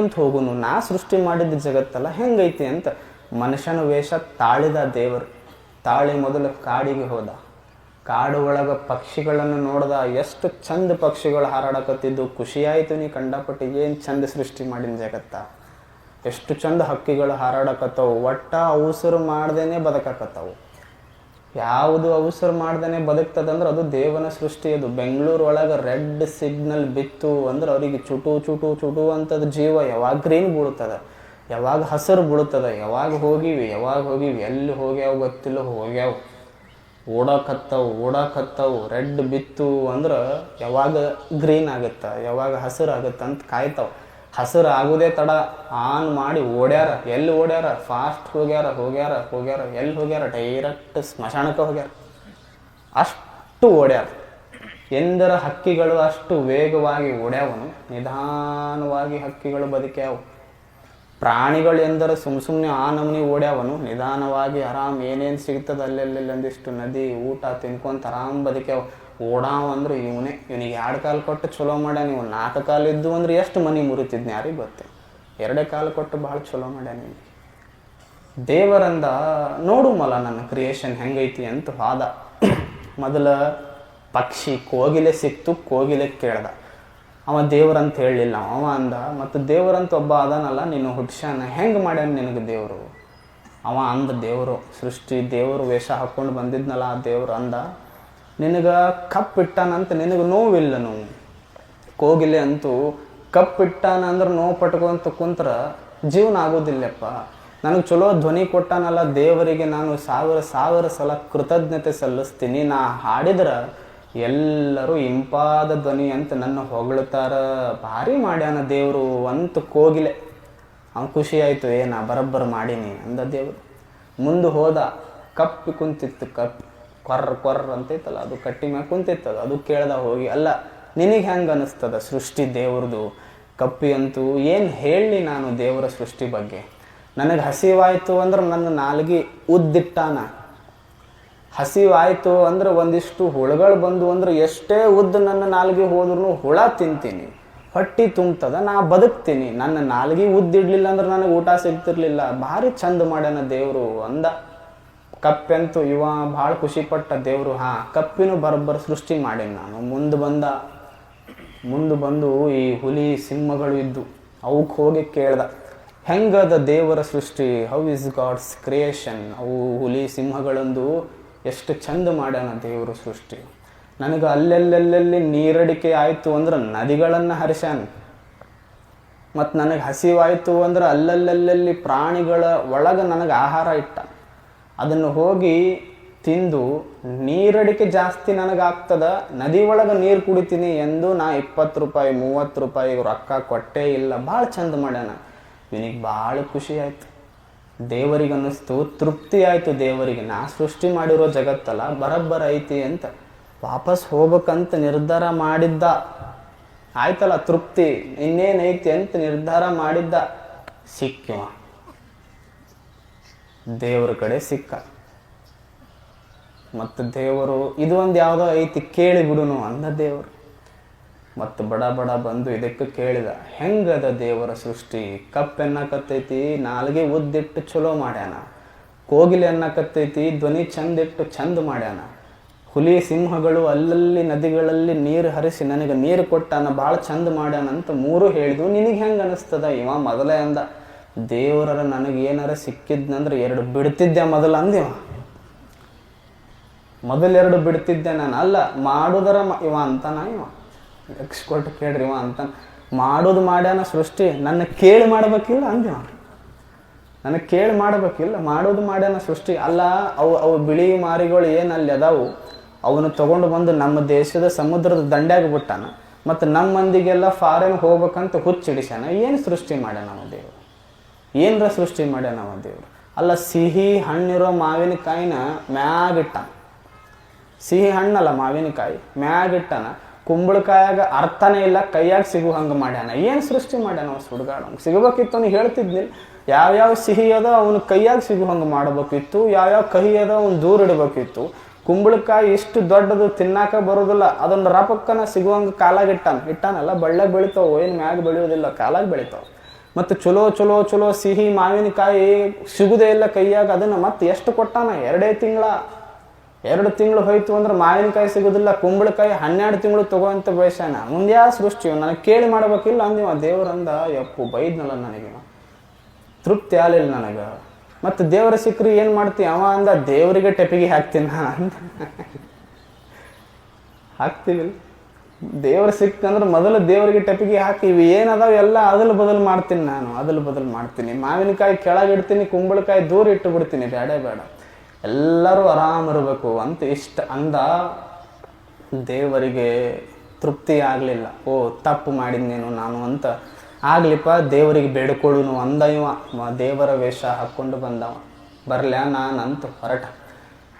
ಅಂತ ಹೋಗುನು, ನಾ ಸೃಷ್ಟಿ ಮಾಡಿದ ಜಗತ್ತಲ್ಲ, ಹೆಂಗೈತಿ ಅಂತ ಮನುಷ್ಯನ ವೇಷ ತಾಳಿದ ದೇವರು. ತಾಳಿ ಮೊದಲು ಕಾಡಿಗೆ ಹೋದ. ಕಾಡು ಒಳಗ ಪಕ್ಷಿಗಳನ್ನು ನೋಡ್ದ, ಎಷ್ಟು ಚಂದ ಪಕ್ಷಿಗಳು ಹಾರಾಡಕತ್ತಿದ್ದು, ಖುಷಿಯಾಯ್ತು ನೀ ಕಂಡಪಟ್ಟು ಏನು ಚಂದ ಸೃಷ್ಟಿ ಮಾಡಿನ ಜಗತ್ತ. ಎಷ್ಟು ಚಂದ ಹಕ್ಕಿಗಳು ಹಾರಾಡಕತ್ತವು, ಒಟ್ಟ ಉಸಿರು ಮಾಡ್ದೇನೆ ಬದುಕಕತ್ತವು. ಯಾವುದು ಅವಸರ ಮಾಡ್ದೇ ಬದುಕ್ತದಂದ್ರೆ ಅದು ದೇವನ ಸೃಷ್ಟಿ ಅದು. ಬೆಂಗಳೂರು ಒಳಗೆ ರೆಡ್ ಸಿಗ್ನಲ್ ಬಿತ್ತು ಅಂದ್ರೆ ಅವ್ರಿಗೆ ಚುಟು ಚುಟು ಚುಟು ಅಂತದ ಜೀವ ಯಾವಾಗ ಗ್ರೀನ್ ಬೀಳುತ್ತದ ಯಾವಾಗ ಹಸಿರು ಬೀಳುತ್ತದ ಯಾವಾಗ ಹೋಗಿವಿ? ಯಾವಾಗ ಹೋಗಿವಿ? ಎಲ್ಲಿ ಹೋಗ್ಯಾವ ಗೊತ್ತಿಲ್ಲ, ಹೋಗ್ಯಾವ. ಓಡಾಕತ್ತವು ಓಡಾಕತ್ತವು. ರೆಡ್ ಬಿತ್ತು ಅಂದ್ರೆ ಯಾವಾಗ ಗ್ರೀನ್ ಆಗುತ್ತ? ಯಾವಾಗ ಹಸಿರು ಆಗುತ್ತ ಅಂತ ಕಾಯ್ತಾವ. ಹಸಿರು ಆಗೋದೇ ತಡ. ಆನ್ ಮಾಡಿ ಓಡ್ಯಾರ, ಎಲ್ಲಿ ಓಡ್ಯಾರ? ಫಾಸ್ಟ್ ಹೋಗ್ಯಾರ ಹೋಗ್ಯಾರ ಹೋಗ್ಯಾರ, ಎಲ್ಲಿ ಹೋಗ್ಯಾರ? ಡೈರೆಕ್ಟ್ ಸ್ಮಶಾನಕ್ಕೆ ಹೋಗ್ಯಾರ. ಅಷ್ಟು ಓಡ್ಯಾರ. ಎಂದರ ಹಕ್ಕಿಗಳು ಅಷ್ಟು ವೇಗವಾಗಿ ಓಡ್ಯಾವನು. ನಿಧಾನವಾಗಿ ಹಕ್ಕಿಗಳು ಬದುಕ್ಯಾವು. ಪ್ರಾಣಿಗಳು ಎಂದರೆ ಸುಮ್ ಸುಮ್ಮನೆ ಆ ನಮೂನಿ ಓಡ್ಯಾವನು. ನಿಧಾನವಾಗಿ ಆರಾಮ್ ಏನೇನು ಸಿಗ್ತದೆ ಅಲ್ಲೆಲ್ಲೆಲ್ಲೊಂದಿಷ್ಟು ನದಿ, ಊಟ ತಿನ್ಕೊಂತ ಆರಾಮ್ ಬದುಕ್ಯಾವ. ಓಡಾವ ಅಂದ್ರೆ ಇವನೇ. ಇವನಿಗೆ ಎರಡು ಕಾಲು ಕೊಟ್ಟು ಚಲೋ ಮಾಡ್ಯಾನ ನೀವು? ನಾಲ್ಕು ಕಾಲು ಇದ್ದು ಅಂದ್ರೆ ಎಷ್ಟು ಮನಿ ಮುರಿತಿದ್ನ ಯಾರಿಗೆ ಗೊತ್ತೆ? ಎರಡೇ ಕಾಲು ಕೊಟ್ಟು ಭಾಳ ಚಲೋ ಮಾಡ್ಯಾನ ಇವನಿಗೆ ದೇವರಂದ, ನೋಡು ಮಲ ನನ್ನ ಕ್ರಿಯೇಷನ್ ಹೆಂಗೈತಿ ಅಂತ ವಾದ. ಮೊದಲ ಪಕ್ಷಿ ಕೋಗಿಲೆ ಸಿಕ್ತು, ಕೋಗಿಲೆ ಕೇಳ್ದ. ಅವ ದೇವರಂತ ಹೇಳಲಿಲ್ಲ ಅವ ಅಂದ, ಮತ್ತು ದೇವರಂತ ಒಬ್ಬ ಅದಾನಲ್ಲ, ನೀನು ಹುಟ್ಸ್ಯಾನ ಹೆಂಗೆ ಮಾಡ್ಯಾನ ನಿನಗೆ ದೇವರು? ಅವ ಅಂದ, ದೇವರು, ಸೃಷ್ಟಿ ದೇವರು ವೇಷ ಹಾಕ್ಕೊಂಡು ಬಂದಿದ್ನಲ್ಲ ಆ ದೇವ್ರು ಅಂದ. ನಿನಗೆ ಕಪ್ಪಿಟ್ಟಾನಂತ ನಿನಗೆ ನೋವಿಲ್ಲ ನೋವು. ಕೋಗಿಲೆ ಅಂತೂ ಕಪ್ಪಿಟ್ಟಾನ ಅಂದ್ರೆ ನೋವು ಪಟ್ಕೊಂತ ಕುಂತ್ರ ಜೀವನ ಆಗೋದಿಲ್ಲಪ್ಪ. ನನಗೆ ಚಲೋ ಧ್ವನಿ ಕೊಟ್ಟಾನಲ್ಲ ದೇವರಿಗೆ ನಾನು ಸಾವಿರ ಸಾವಿರ ಸಲ ಕೃತಜ್ಞತೆ ಸಲ್ಲಿಸ್ತೀನಿ. ನಾ ಹಾಡಿದ್ರೆ ಎಲ್ಲರೂ ಇಂಪಾದ ಧ್ವನಿ ಅಂತ ನನ್ನ ಹೊಗಳ್ತಾರ. ಭಾರಿ ಮಾಡ್ಯಾನ ದೇವರು ಅಂತ ಕೋಗಿಲೆ. ಅವ್ನು ಖುಷಿ ಆಯಿತು, ಏ ನಾ ಬರಬ್ಬರ ಮಾಡೀನಿ ಅಂದ ದೇವರು. ಮುಂದೆ ಹೋದ ಕಪ್ಪಿ ಕುಂತಿತ್ತು ಕಪ್. ಕೊರ್ರ ಕೊರ್ರ ಅಂತೈತಲ್ಲ, ಅದು ಕಟ್ಟಿ ಮ್ಯಾಗ ಕುಂತಿತ್ತದ ಅದು ಕೇಳ್ದ ಹೋಗಿ, ಅಲ್ಲ, ನಿನಗೆ ಹೆಂಗೆ ಅನಿಸ್ತದ ಸೃಷ್ಟಿ ದೇವ್ರದು? ಕಪ್ಪಿ ಅಂತೂ ಏನು ಹೇಳಲಿ ನಾನು ದೇವರ ಸೃಷ್ಟಿ ಬಗ್ಗೆ. ನನಗೆ ಹಸಿವಾಯಿತು ಅಂದ್ರೆ ನನ್ನ ನಾಲ್ಗೆ ಉದ್ದಿಟ್ಟಾನ. ಹಸಿವಾಯಿತು ಅಂದ್ರೆ ಒಂದಿಷ್ಟು ಹುಳುಗಳು ಬಂದು ಅಂದ್ರೆ ಎಷ್ಟೇ ಉದ್ದ ನನ್ನ ನಾಲ್ಗೆ ಹೋದ್ರೂ ಹುಳ ತಿಂತೀನಿ. ಹೊಟ್ಟಿ ತುಂಬ್ತದ, ನಾ ಬದುಕ್ತೀನಿ. ನನ್ನ ನಾಲ್ಗೆ ಉದ್ದಿಡ್ಲಿಲ್ಲ ಅಂದ್ರೆ ನನಗೆ ಊಟ ಸಿಗ್ತಿರ್ಲಿಲ್ಲ. ಭಾರಿ ಚಂದ ಮಾಡ್ಯಾನ ದೇವರು ಅಂದ. ಕಪ್ಪೆಂತೂ ಇವ ಭಾಳ ಖುಷಿಪಟ್ಟ ದೇವರು, ಹಾ, ಕಪ್ಪಿನೂ ಬರೋಬ್ಬರ ಸೃಷ್ಟಿ ಮಾಡೀನಿ ನಾನು. ಮುಂದೆ ಬಂದ, ಮುಂದೆ ಬಂದು ಈ ಹುಲಿ ಸಿಂಹಗಳು ಇದ್ದು ಅವಕ್ಕೆ ಹೋಗಿ ಕೇಳ್ದ, ಹೆಂಗದ ದೇವರ ಸೃಷ್ಟಿ? ಹೌ ಇಸ್ ಗಾಡ್ಸ್ ಕ್ರಿಯೇಷನ್ ಅವು ಹುಲಿ ಸಿಂಹಗಳಂದು ಎಷ್ಟು ಚಂದ ಮಾಡ್ಯಾನ ದೇವರು ಸೃಷ್ಟಿ. ನನಗೆ ಅಲ್ಲೆಲ್ಲೆಲ್ಲೆಲ್ಲಿ ನೀರಡಿಕೆ ಆಯಿತು ಅಂದ್ರೆ ನದಿಗಳನ್ನು ಹರಿಸ್ಯಾನ. ಮತ್ತು ನನಗೆ ಹಸಿವಾಯಿತು ಅಂದ್ರೆ ಅಲ್ಲಲ್ಲೆಲ್ಲೆಲ್ಲಿ ಪ್ರಾಣಿಗಳ ಒಳಗೆ ನನಗೆ ಆಹಾರ ಇಟ್ಟ ಅದನ್ನು ಹೋಗಿ ತಿಂದು ನೀರಡಿಕೆ ಜಾಸ್ತಿ ನನಗಾಗ್ತದ ನದಿ ಒಳಗೆ ನೀರು ಕುಡಿತೀನಿ ಎಂದು ನಾ ಇಪ್ಪತ್ತು ರೂಪಾಯಿ, ಮೂವತ್ತು ರೂಪಾಯಿ ರೊಕ್ಕ ಕೊಟ್ಟೇ ಇಲ್ಲ. ಭಾಳ ಚಂದ ಮಾಡ್ಯಾನ. ಇವನಿಗೆ ಭಾಳ ಖುಷಿ ಆಯಿತು. ದೇವರಿಗೆ ಅನ್ನಿಸ್ತು ತೃಪ್ತಿ ಆಯಿತು ದೇವರಿಗೆ. ನಾ ಸೃಷ್ಟಿ ಮಾಡಿರೋ ಜಗತ್ತಲ್ಲ, ಬರಬ್ಬರ ಐತಿ ಅಂತ. ವಾಪಸ್ ಹೋಗ್ಬೇಕಂತ ನಿರ್ಧಾರ ಮಾಡಿದ್ದ. ಆಯ್ತಲ್ಲ, ತೃಪ್ತಿ. ಇನ್ನೇನೈತಿ ಅಂತ ನಿರ್ಧಾರ ಮಾಡಿದ್ದ. ಸಿಕ್ಕಿವ. ದೇವ್ರ ಕಡೆ ಸಿಕ್ಕ. ಮತ್ತು ದೇವರು, ಇದು ಒಂದು ಯಾವುದೋ ಐತಿ, ಕೇಳಿ ಬಿಡುನು ಅಂದ ದೇವರು. ಮತ್ತು ಬಡ ಬಡ ಬಂದು ಇದಕ್ಕೆ ಕೇಳಿದ, ಹೆಂಗದ ದೇವರ ಸೃಷ್ಟಿ? ಕಪ್ಪೆನ್ನ ಎನ್ನಕತ್ತೈತಿ, ನಾಲ್ಗೆ ಉದ್ದಿಟ್ಟು ಚಲೋ ಮಾಡ್ಯಾನ. ಕೋಗಿಲೆ ಅನ್ನಕತ್ತೈತಿ ಧ್ವನಿ ಚಂದಿಟ್ಟು ಚಂದ ಮಾಡ್ಯಾನ. ಹುಲಿ ಸಿಂಹಗಳು ಅಲ್ಲಲ್ಲಿ ನದಿಗಳಲ್ಲಿ ನೀರು ಹರಿಸಿ ನನಗೆ ನೀರು ಕೊಟ್ಟಾನ ಭಾಳ ಚಂದ ಮಾಡ್ಯಾನ ಅಂತ ಮೂರು ಹೇಳಿದ್ವು ನಿನಗೆ ಹೆಂಗೆ ಅನಿಸ್ತದ ಇವ ಮೊದಲೇ ಅಂದ. ದೇವರರ ನನಗೆ ಏನಾರ ಸಿಕ್ಕಿದ್ನಂದ್ರೆ ಎರಡು ಬಿಡ್ತಿದ್ದೆ ಮೊದಲು ಅಂದಿವ ಮೊದಲೆರಡು ಬಿಡ್ತಿದ್ದೆ ನಾನು. ಅಲ್ಲ, ಮಾಡುದರ ಇವ ಅಂತಾನ ಇವ. ಯಕ್ಷ ಕೊಟ್ಟು ಕೇಳ್ರಿ ಇವ ಅಂತ ಮಾಡೋದು ಮಾಡ್ಯಾನ ಸೃಷ್ಟಿ, ನನ್ನ ಕೇಳಿ ಮಾಡ್ಬೇಕಿಲ್ಲ ಅಂದಿವ ನನಗೆ ಕೇಳಿ ಮಾಡ್ಬೇಕಿಲ್ಲ, ಮಾಡೋದು ಮಾಡ್ಯಾನ ಸೃಷ್ಟಿ. ಅಲ್ಲ, ಅವು ಅವು ಬಿಳಿ ಮಾರಿಗಳು ಏನು ಅದಾವು? ಅವನು ತಗೊಂಡು ಬಂದು ನಮ್ಮ ದೇಶದ ಸಮುದ್ರದ ದಂಡ್ಯಾಗ ಬಿಟ್ಟಾನ. ಮತ್ತು ನಮ್ಮ ಮಂದಿಗೆಲ್ಲ ಫಾರಿನ್ ಹೋಗ್ಬೇಕಂತ ಹುಚ್ಚಿಡಿಸ್ಯಾನ. ಏನು ಸೃಷ್ಟಿ ಮಾಡ್ಯಾನ ನಮ್ಮ ದೇವರು? ಏನರ ಸೃಷ್ಟಿ ಮಾಡ್ಯಾನ ಅವ ದೇವರು? ಅಲ್ಲ ಸಿಹಿ ಹಣ್ಣಿರೋ ಮಾವಿನಕಾಯಿನ ಮ್ಯಾಗಿಟ್ಟ. ಸಿಹಿ ಹಣ್ಣಲ್ಲ ಮಾವಿನಕಾಯಿ, ಮ್ಯಾಗಿಟ್ಟನ. ಕುಂಬಳಕಾಯಾಗ ಅರ್ಥನೇ ಇಲ್ಲ, ಕೈಯಾಗ ಸಿಗು ಹಂಗೆ ಮಾಡ್ಯಾನ. ಏನು ಸೃಷ್ಟಿ ಮಾಡ್ಯಾನ ಅವ್ನು ಸುಡ್ಗಾಡ? ಸಿಗಬೇಕಿತ್ತು ಅವ್ನು ಹೇಳ್ತಿದ್ನಿಲ್ಲ ಯಾವ್ಯಾವ ಸಿಹಿ ಅದ ಅವನು ಕೈಯಾಗ ಸಿಗು ಹಂಗೆ ಮಾಡಬೇಕಿತ್ತು, ಯಾವ್ಯಾವ ಕಹಿ ಅದ ಅವ್ನು ದೂರ ಇಡಬೇಕಿತ್ತು. ಕುಂಬಳಕಾಯಿ ಇಷ್ಟು ದೊಡ್ಡದು ತಿನ್ನಾಕ ಬರೋದಿಲ್ಲ, ಅದೊಂದು ರಪಕ್ಕನ ಸಿಗುವಂಗೆ ಕಾಲಾಗ ಇಟ್ಟಾನ. ಇಟ್ಟಾನಲ್ಲ ಬಳ್ಳಾಗ ಬೆಳಿತಾವ, ಏನು ಮ್ಯಾಗ ಬೆಳೆಯೋದಿಲ್ಲ, ಕಾಲಾಗ ಬೆಳಿತಾವ. ಮತ್ತು ಚಲೋ ಚಲೋ ಚಲೋ ಸಿಹಿ ಮಾವಿನಕಾಯಿ ಸಿಗುದೇ ಇಲ್ಲ ಕೈಯಾಗ, ಅದನ್ನು ಮತ್ತೆ ಎಷ್ಟು ಕೊಟ್ಟಾನ? ಎರಡೇ ತಿಂಗಳ. ಎರಡು ತಿಂಗಳು ಹೋಯ್ತು ಅಂದ್ರೆ ಮಾವಿನಕಾಯಿ ಸಿಗೋದಿಲ್ಲ ಕುಂಬಳಕಾಯಿ ಹನ್ನೆರಡು ತಿಂಗಳು ತಗೋಂತ ಬಯಸಾನ ಮುಂದೆ ಯಾವ ಸೃಷ್ಟಿ ನನಗೆ ಕೇಳಿ ಮಾಡ್ಬೇಕಿಲ್ಲ ಅಂದಿವ. ದೇವರಂದ, ಯಪ್ಪು, ಬೈದ್ನಲ್ಲ ನನಗೆ. ತೃಪ್ತಿ ಆಗಲಿಲ್ಲ ನನಗೆ. ಮತ್ತು ದೇವರ ಸಿಕ್ಕರು ಏನು ಮಾಡ್ತಿ? ಅವ ಅಂದ, ದೇವರಿಗೆ ಟೆಪಿಗೆ ಹಾಕ್ತೀನಿ ಅಂತ. ಹಾಕ್ತೀವಿ ದೇವ್ರ ಸಿಕ್ಕಂದ್ರೆ ಮೊದಲು ದೇವರಿಗೆ ಟಪಿಗೆ ಹಾಕಿ, ಇವು ಏನದಾವ ಎಲ್ಲ ಅದಲು ಬದಲು ಮಾಡ್ತೀನಿ ನಾನು, ಅದಲು ಬದಲು ಮಾಡ್ತೀನಿ. ಮಾವಿನಕಾಯಿ ಕೆಳಗಿಡ್ತೀನಿ ಕುಂಬಳಕಾಯಿ ದೂರ ಇಟ್ಟು ಬಿಡ್ತೀನಿ, ಬೇಡ ಬೇಡ. ಎಲ್ಲರೂ ಆರಾಮಿರ್ಬೇಕು ಅಂತ ಇಷ್ಟ. ಅಂದ ದೇವರಿಗೆ ತೃಪ್ತಿ ಆಗಲಿಲ್ಲ. ಓ, ತಪ್ಪು ಮಾಡಿದ್ನೇನು ನಾನು ಅಂತ ಆಗ್ಲಿಪ್ಪ, ದೇವರಿಗೆ ಬೇಡ್ಕೊಳ್ಳುನು ಅಂದ ಇವ. ದೇವರ ವೇಷ ಹಾಕ್ಕೊಂಡು ಬಂದವ. ಬರ್ಲ್ಯಾ ನಾನಂತ ಹೊರಟ.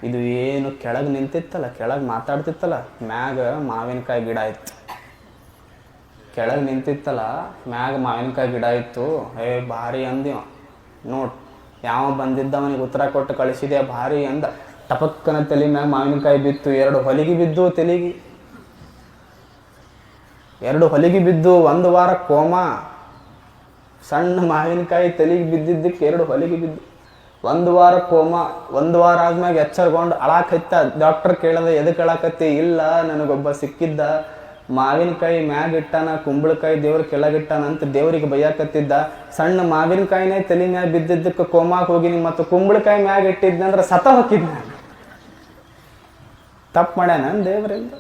ಇದು ಏನು ಕೆಳಗೆ ನಿಂತಿತ್ತಲ್ಲ, ಕೆಳಗೆ ಮಾತಾಡ್ತಿತ್ತಲ್ಲ, ಮ್ಯಾಗ ಮಾವಿನಕಾಯಿ ಗಿಡ ಇತ್ತು. ಕೆಳಗೆ ನಿಂತಿತ್ತಲ್ಲ, ಮ್ಯಾಗ ಮಾವಿನಕಾಯಿ ಗಿಡ ಇತ್ತು. ಏ, ಭಾರಿ ಅಂದಿವ ನೋಡ್, ಯಾವ ಬಂದಿದ್ದ ಅವನಿಗೆ ಉತ್ತರ ಕೊಟ್ಟು ಕಳಿಸಿದೆ, ಭಾರಿ ಅಂದ. ಟಪಕ್ಕನ ತಲೆ ಮ್ಯಾಗ ಮಾವಿನಕಾಯಿ ಬಿತ್ತು, ಎರಡು ಹೊಲಿಗೆ ಬಿದ್ದು ತಲೆಗೆ. ಎರಡು ಹೊಲಿಗೆ ಬಿದ್ದು, ಒಂದು ವಾರ ಕೋಮ. ಸಣ್ಣ ಮಾವಿನಕಾಯಿ ತಲೆಗೆ ಬಿದ್ದಿದ್ದಕ್ಕೆ ಎರಡು ಹೊಲಿಗೆ ಬಿದ್ದು. ಒಂದು ವಾರ ಕೋಮ, ಒಂದು ವಾರ ಆದ್ಮ್ಯಾಗ ಎಚ್ಚರ್ಕೊಂಡು ಅಳಾಕತ್ತ ಡಾಕ್ಟರ್ ಕೇಳದ ಎದಕ್ಕೆ ಅಳಾಕತ್ತಿ? ಇಲ್ಲ, ನನಗೊಬ್ಬ ಸಿಕ್ಕಿದ್ದ. ಮಾವಿನಕಾಯಿ ಮ್ಯಾಗ ಇಟ್ಟಾನ, ಕುಂಬಳಕಾಯಿ ದೇವ್ರ ಕೆಳಗಿಟ್ಟಾನ ಅಂತ ದೇವರಿಗೆ ಬೈಯಾಕತ್ತಿದ್ದ. ಸಣ್ಣ ಮಾವಿನಕಾಯಿನೇ ತಲೆ ಮ್ಯಾಗ ಬಿದ್ದಿದ್ದಕ್ಕೆ ಕೋಮಾಕ್ ಹೋಗಿನಿ ಮತ್ತು ಕುಂಬಳಕಾಯಿ ಮ್ಯಾಗ ಇಟ್ಟಿದ್ನಂದ್ರೆ ಸತ ಹೋಗಿದ್ನ ತಪ್ಪು ಮಾಡ್ಯಾನ ದೇವರಿಂದ?